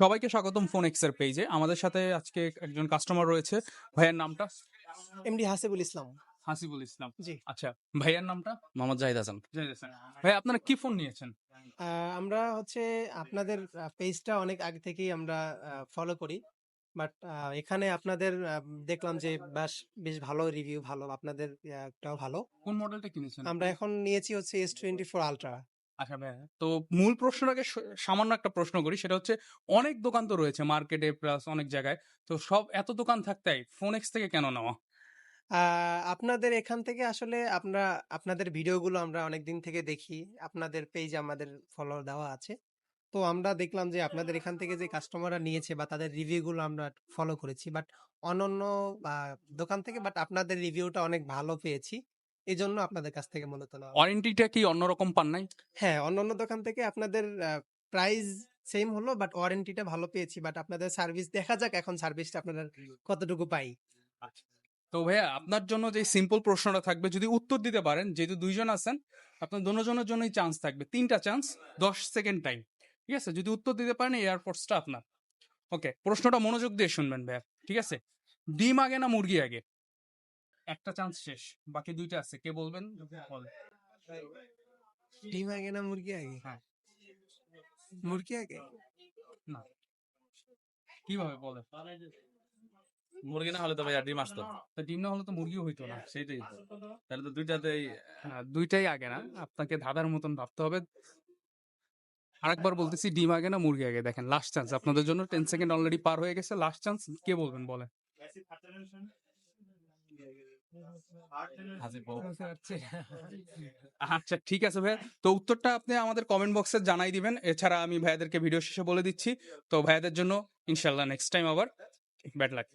সবাইকে স্বাগতম ফোন এক্সের পেজে। আমাদের সাথে আজকে একজন কাস্টমার রয়েছে। ভাইয়ের নামটা? এমডি হাসিবুল ইসলাম। হাসিবুল ইসলাম। জি। আচ্ছা ভাইয়ের নামটা? মোহাম্মদ জাহিদ হাসান। জাহিদ হাসান। ভাই আপনারা কি ফোন নিয়েছেন? আমরা হচ্ছে আপনাদের পেজটা অনেক আগে থেকেই আমরা ফলো করি। বাট এখানে আপনাদের দেখলাম যে বেশ বেশ ভালো রিভিউ ভালো। আপনাদের টাও ভালো। কোন মডেলটা কিনেছেন? আমরা এখন নিয়েছি হচ্ছে এস টোয়েন্টি ফোর আলট্রা আচ্ছা ভাই তো মূল প্রশ্নটাকে সামান্য একটা প্রশ্ন করি। সেটা হচ্ছে, অনেক দোকান তো রয়েছে মার্কেটে প্লাস অনেক জায়গায়। তো সব এত দোকান থাকতে ফোন এক্স থেকে কেন নেওয়া? আপনাদের এখান থেকে আসলে আমরা, আপনাদের ভিডিওগুলো আমরা অনেক দিন থেকে দেখি। আপনাদের পেজ আমাদের ফলো দেওয়া আছে। তো আমরা দেখলাম যে, আপনাদের এখান থেকে যে কাস্টমাররা নিয়েছে বা তাদের রিভিউগুলো আমরা ফলো করেছি। বাট অনন্য দোকান থেকে বাট আপনাদের রিভিউটা অনেক ভালো পেয়েছি। এই জন্য আপনাদের কাছ থেকে মূলত নেওয়া ওয়ারেন্টিটা কি অন্যরকম পান নাই? হ্যাঁ অন্যান্য দোকান থেকে আপনাদের প্রাইস সেম হলো বাট ওয়ারেন্টিটা ভালো পেয়েছি। বাট আপনাদের সার্ভিস দেখা যাক এখন সার্ভিসটা আপনারা কতটুকু পাই। তো ভাইয়া আপনার জন্য যে সিম্পল প্রশ্নটা থাকবে যদি উত্তর দিতে পারেন যেহেতু দুইজন আছেন আপনার দুজনের জন্যই চান্স থাকবে। তিনটা চান্স দশ সেকেন্ড টাইম ঠিক আছে? যদি উত্তর দিতে পারেন এয়ারফোর্সটা আপনার। ওকে প্রশ্নটা মনোযোগ দিয়ে শুনবেন ভাইয়া ঠিক আছে? ডিম আগে না মুরগি আগে? একটা চান্স শেষ। বাকি দুইটা আছে। কে বলবেন। ডিম আগে না মুরগি আগে? হ্যাঁ। মুরগি আগে? কীভাবে বলেন? মুরগি না হলে তো ভাই আর ডিম আসতো। তো ডিম না হলে তো মুরগিও হইতো না। সেইটাই তাহলে তো দুইটাতেই হ্যাঁ, দুইটাই আগে না। আপনাকে ধাঁধার মতন ভাবতে হবে। আরেকবার বলতেছি ডিম আগে না মুরগি আগে? দেখেন লাস্ট চান্স আপনাদের জন্য টেন সেকেন্ড অলরেডি পার হয়ে গেছে। লাস্ট চান্স কে বলবেন? বলেন। বউ আচ্ছা ঠিক আছে ভাই তো উত্তরটা আপনি আমাদের কমেন্ট বক্সে জানাই দিবেন। এছাড়া আমি ভাইয়াদেরকে ভিডিও শেষে বলে দিচ্ছি। তো ভাইয়াদের জন্য ইনশাল্লাহ নেক্সট টাইম আবার ব্যাড লাক